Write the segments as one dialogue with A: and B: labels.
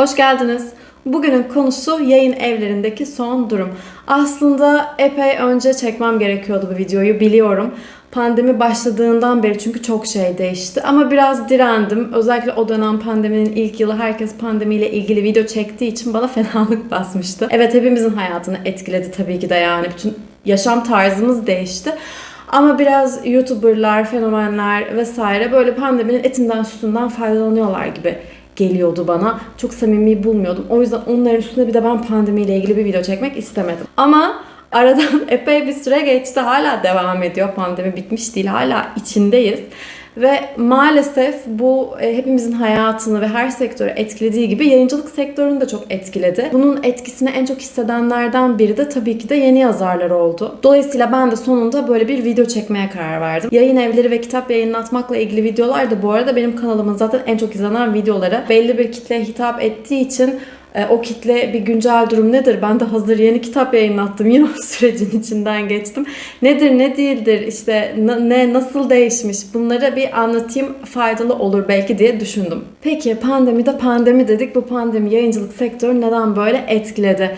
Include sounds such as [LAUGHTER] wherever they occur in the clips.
A: Hoş geldiniz. Bugünün konusu yayın evlerindeki son durum. Aslında epey önce çekmem gerekiyordu bu videoyu biliyorum. Pandemi başladığından beri çünkü çok şey değişti. Ama biraz direndim. Özellikle o dönem pandeminin ilk yılı herkes pandemiyle ilgili video çektiği için bana [LAUGHS] fenalık basmıştı. Evet hepimizin hayatını etkiledi tabii ki de yani. Bütün yaşam tarzımız değişti. Ama biraz YouTuber'lar, fenomenler vesaire böyle pandeminin etinden sütünden faydalanıyorlar gibi geliyordu bana. Çok samimi bulmuyordum. O yüzden onların üstüne bir de ben pandemiyle ilgili bir video çekmek istemedim. Ama aradan [LAUGHS] epey bir süre geçti. Hala devam ediyor. Pandemi bitmiş değil. Hala içindeyiz. Ve maalesef bu e, hepimizin hayatını ve her sektörü etkilediği gibi yayıncılık sektörünü de çok etkiledi. Bunun etkisini en çok hissedenlerden biri de tabii ki de yeni yazarlar oldu. Dolayısıyla ben de sonunda böyle bir video çekmeye karar verdim. Yayın evleri ve kitap yayınlatmakla ilgili videolar da bu arada benim kanalımın zaten en çok izlenen videoları. Belli bir kitleye hitap ettiği için e, o kitle bir güncel durum nedir? Ben de hazır yeni kitap yayınlattım. [LAUGHS] Yine o sürecin içinden geçtim. Nedir, ne değildir, işte ne, nasıl değişmiş bunları bir anlatayım faydalı olur belki diye düşündüm. Peki pandemide pandemi dedik. Bu pandemi yayıncılık sektörü neden böyle etkiledi?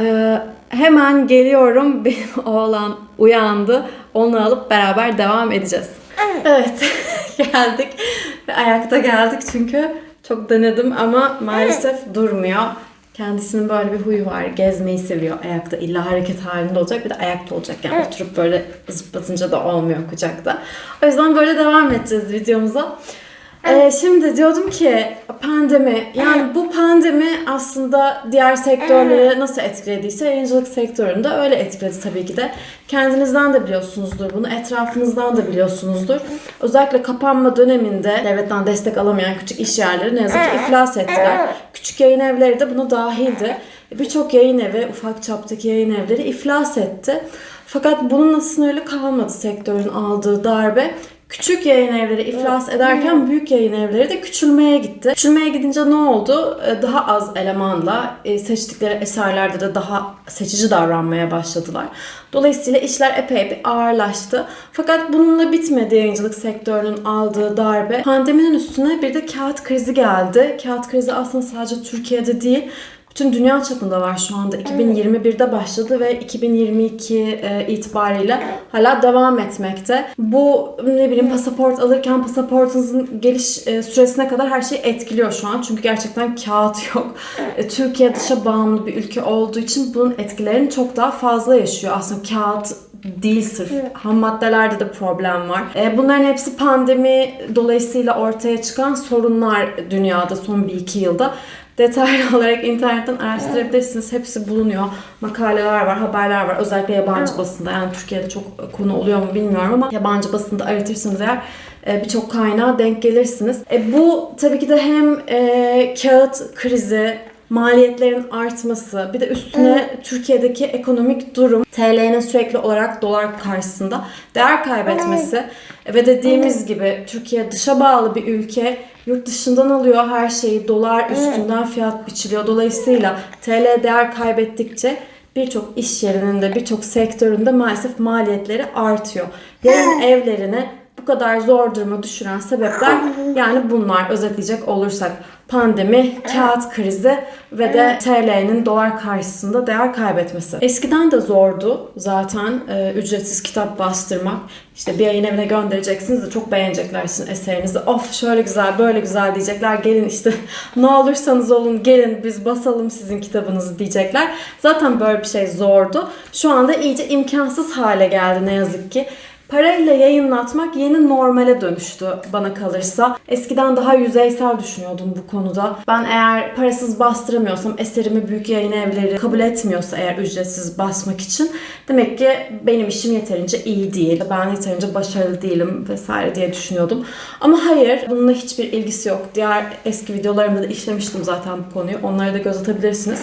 A: Ee, hemen geliyorum. [LAUGHS] Benim oğlan uyandı. Onu alıp beraber devam edeceğiz. Evet, [LAUGHS] geldik. Ayakta geldik çünkü çok denedim ama maalesef durmuyor. Kendisinin böyle bir huyu var. Gezmeyi seviyor ayakta. illa hareket halinde olacak. Bir de ayakta olacak. Yani oturup böyle zıplatınca da olmuyor kucakta. O yüzden böyle devam edeceğiz videomuza. Ee, şimdi diyordum ki pandemi yani bu pandemi aslında diğer sektörleri nasıl etkilediyse yayıncılık sektörünü de öyle etkiledi tabii ki de. Kendinizden de biliyorsunuzdur bunu, etrafınızdan da biliyorsunuzdur. Özellikle kapanma döneminde devletten destek alamayan küçük iş yerleri ne yazık ki iflas ettiler. Küçük yayın evleri de buna dahildi. Birçok yayın evi, ufak çaptaki yayın evleri iflas etti. Fakat bununla sınırlı kalmadı sektörün aldığı darbe. Küçük yayın evleri iflas ederken büyük yayın evleri de küçülmeye gitti. Küçülmeye gidince ne oldu? Ee, daha az elemanla e, seçtikleri eserlerde de daha seçici davranmaya başladılar. Dolayısıyla işler epey bir ağırlaştı. Fakat bununla bitmedi yayıncılık sektörünün aldığı darbe. Pandeminin üstüne bir de kağıt krizi geldi. Kağıt krizi aslında sadece Türkiye'de değil, bütün dünya çapında var şu anda. 2021'de başladı ve 2022 e, itibariyle hala devam etmekte. Bu ne bileyim pasaport alırken pasaportunuzun geliş e, süresine kadar her şeyi etkiliyor şu an. Çünkü gerçekten kağıt [LAUGHS] yok. E, Türkiye dışa bağımlı bir ülke olduğu için bunun etkilerini çok daha fazla yaşıyor. Aslında kağıt değil sırf. Ham maddelerde de problem var. E, bunların hepsi pandemi dolayısıyla ortaya çıkan sorunlar dünyada son bir iki yılda detaylı [LAUGHS] olarak internetten araştırabilirsiniz. Hepsi bulunuyor. Makaleler var, haberler var. Özellikle yabancı basında. Yani Türkiye'de çok konu oluyor mu bilmiyorum ama yabancı basında aratırsanız eğer e, birçok kaynağa denk gelirsiniz. E, bu tabii ki de hem e, kağıt krizi, maliyetlerin artması, bir de üstüne Türkiye'deki ekonomik durum, TL'nin sürekli olarak dolar karşısında değer kaybetmesi ve dediğimiz gibi Türkiye dışa bağlı bir ülke yurt dışından alıyor her şeyi dolar üstünden fiyat biçiliyor. Dolayısıyla TL değer kaybettikçe birçok iş yerinin de birçok sektöründe maalesef maliyetleri artıyor. Yarın evlerine kadar zor duruma düşüren sebepler [LAUGHS] yani bunlar özetleyecek olursak pandemi, kağıt krizi ve de TL'nin dolar karşısında değer kaybetmesi. Eskiden de zordu zaten e, ücretsiz kitap bastırmak. İşte bir yayın evine göndereceksiniz de çok beğenecekler sizin eserinizi. Of şöyle güzel, böyle güzel diyecekler. Gelin işte [LAUGHS] ne olursanız olun gelin biz basalım sizin kitabınızı diyecekler. Zaten böyle bir şey zordu. Şu anda iyice imkansız hale geldi ne yazık ki. Parayla yayınlatmak yeni normale dönüştü bana kalırsa. Eskiden daha yüzeysel düşünüyordum bu konuda. Ben eğer parasız bastıramıyorsam, eserimi büyük yayın evleri kabul etmiyorsa eğer ücretsiz basmak için demek ki benim işim yeterince iyi değil. Ben yeterince başarılı değilim vesaire diye düşünüyordum. Ama hayır, bununla hiçbir ilgisi yok. Diğer eski videolarımda da işlemiştim zaten bu konuyu. Onlara da göz atabilirsiniz.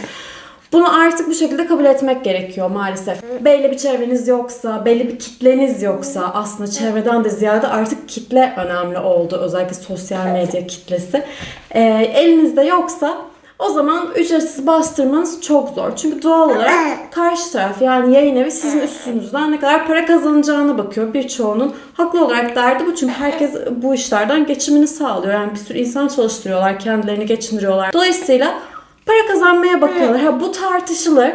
A: Bunu artık bu şekilde kabul etmek gerekiyor maalesef. Belli bir çevreniz yoksa, belli bir kitleniz yoksa aslında çevreden de ziyade artık kitle önemli oldu. Özellikle sosyal medya kitlesi. Ee, elinizde yoksa o zaman ücretsiz bastırmanız çok zor. Çünkü doğal olarak karşı taraf yani yayın evi sizin üstünüzden ne kadar para kazanacağına bakıyor. Birçoğunun haklı olarak derdi bu. Çünkü herkes bu işlerden geçimini sağlıyor. Yani bir sürü insan çalıştırıyorlar, kendilerini geçindiriyorlar. Dolayısıyla Para kazanmaya bakıyorlar. Ha bu tartışılır.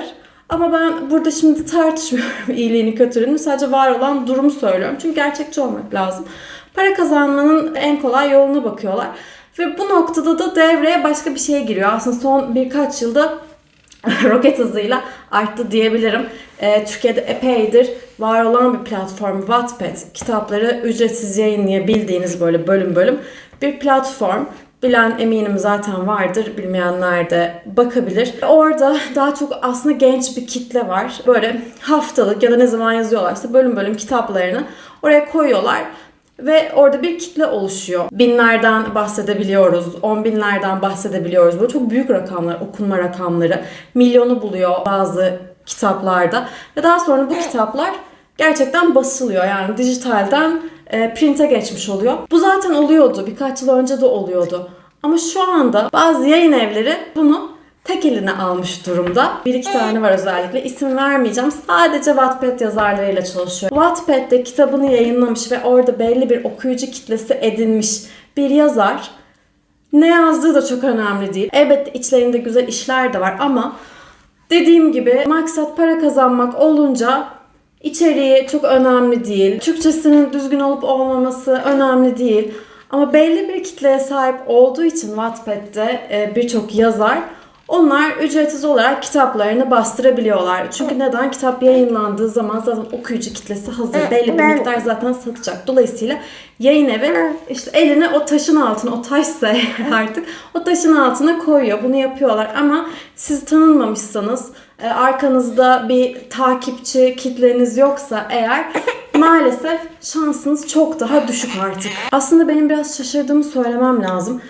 A: Ama ben burada şimdi tartışmıyorum [LAUGHS] iyiliğini kötülüğünü. Sadece var olan durumu söylüyorum. Çünkü gerçekçi olmak lazım. Para kazanmanın en kolay yoluna bakıyorlar. Ve bu noktada da devreye başka bir şey giriyor. Aslında son birkaç yılda [LAUGHS] roket hızıyla arttı diyebilirim. Ee, Türkiye'de epeydir var olan bir platform Wattpad. Kitapları ücretsiz yayınlayabildiğiniz böyle bölüm bölüm bir platform. Bilen eminim zaten vardır. Bilmeyenler de bakabilir. Orada daha çok aslında genç bir kitle var. Böyle haftalık ya da ne zaman yazıyorlarsa bölüm bölüm kitaplarını oraya koyuyorlar. Ve orada bir kitle oluşuyor. Binlerden bahsedebiliyoruz, on binlerden bahsedebiliyoruz. Böyle çok büyük rakamlar, okunma rakamları. Milyonu buluyor bazı kitaplarda. Ve daha sonra bu kitaplar gerçekten basılıyor. Yani dijitalden e, print'e geçmiş oluyor. Bu zaten oluyordu. Birkaç yıl önce de oluyordu. Ama şu anda bazı yayın evleri bunu tek eline almış durumda. Bir iki tane var özellikle. İsim vermeyeceğim. Sadece Wattpad yazarlarıyla çalışıyor. Wattpad'de kitabını yayınlamış ve orada belli bir okuyucu kitlesi edinmiş bir yazar. Ne yazdığı da çok önemli değil. Elbette içlerinde güzel işler de var ama dediğim gibi maksat para kazanmak olunca içeriği çok önemli değil. Türkçesinin düzgün olup olmaması önemli değil. Ama belli bir kitleye sahip olduğu için Wattpad'de e, birçok yazar onlar ücretsiz olarak kitaplarını bastırabiliyorlar. Çünkü neden? Kitap yayınlandığı zaman zaten okuyucu kitlesi hazır. Belli bir miktar zaten satacak. Dolayısıyla yayın evi işte eline o taşın altına, o taşsa [LAUGHS] artık o taşın altına koyuyor. Bunu yapıyorlar ama siz tanınmamışsanız, arkanızda bir takipçi kitleniz yoksa eğer [LAUGHS] maalesef şansınız çok daha düşük artık. Aslında benim biraz şaşırdığımı söylemem lazım.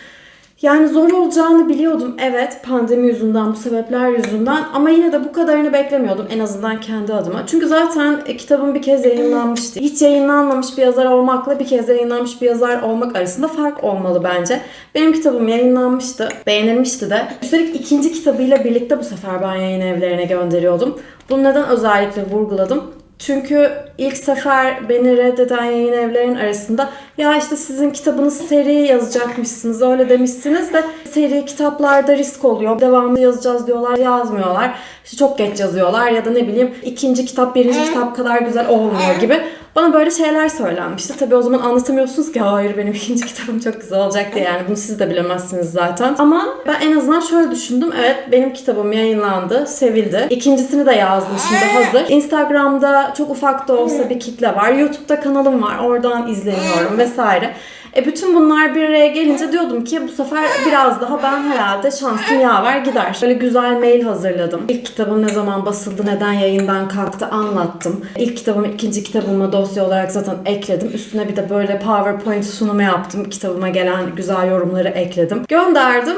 A: Yani zor olacağını biliyordum evet pandemi yüzünden bu sebepler yüzünden ama yine de bu kadarını beklemiyordum en azından kendi adıma. Çünkü zaten e, kitabım bir kez yayınlanmıştı. Hiç yayınlanmamış bir yazar olmakla bir kez yayınlanmış bir yazar olmak arasında fark olmalı bence. Benim kitabım yayınlanmıştı, beğenilmişti de. Üstelik ikinci kitabıyla birlikte bu sefer ben yayın evlerine gönderiyordum. Bunu neden özellikle vurguladım? Çünkü ilk sefer beni reddeden yayın evlerin arasında ya işte sizin kitabınız seri yazacakmışsınız öyle demişsiniz de seri kitaplarda risk oluyor. Devamlı yazacağız diyorlar yazmıyorlar. İşte çok geç yazıyorlar ya da ne bileyim ikinci kitap birinci kitap kadar güzel olmuyor gibi. Bana böyle şeyler söylenmişti. Tabii o zaman anlatamıyorsunuz ki hayır benim [LAUGHS] ikinci kitabım çok güzel olacak diye yani bunu siz de bilemezsiniz zaten. Ama ben en azından şöyle düşündüm. Evet benim kitabım yayınlandı, sevildi. İkincisini de yazdım şimdi hazır. Instagram'da çok ufak da olsa bir kitle var. YouTube'da kanalım var. Oradan izleniyorum vesaire. E bütün bunlar bir araya gelince diyordum ki bu sefer biraz daha ben herhalde şansım yaver gider. Böyle güzel mail hazırladım. İlk kitabım ne zaman basıldı, neden yayından kalktı anlattım. İlk kitabımı ikinci kitabıma dosya olarak zaten ekledim. Üstüne bir de böyle PowerPoint sunumu yaptım. Kitabıma gelen güzel yorumları ekledim. Gönderdim.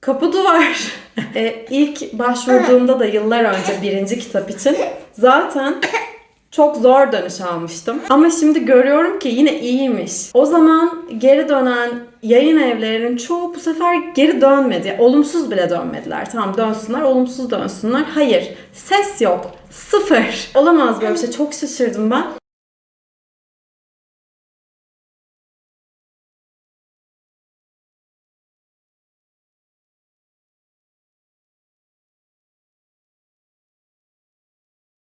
A: Kapı duvar. [LAUGHS] e, ilk başvurduğumda da yıllar önce birinci kitap için zaten çok zor dönüş almıştım. Ama şimdi görüyorum ki yine iyiymiş. O zaman geri dönen yayın evlerinin çoğu bu sefer geri dönmedi. Olumsuz bile dönmediler. Tamam dönsünler, olumsuz dönsünler. Hayır. Ses yok. Sıfır. Olamaz böyle bir şey. Çok şaşırdım ben.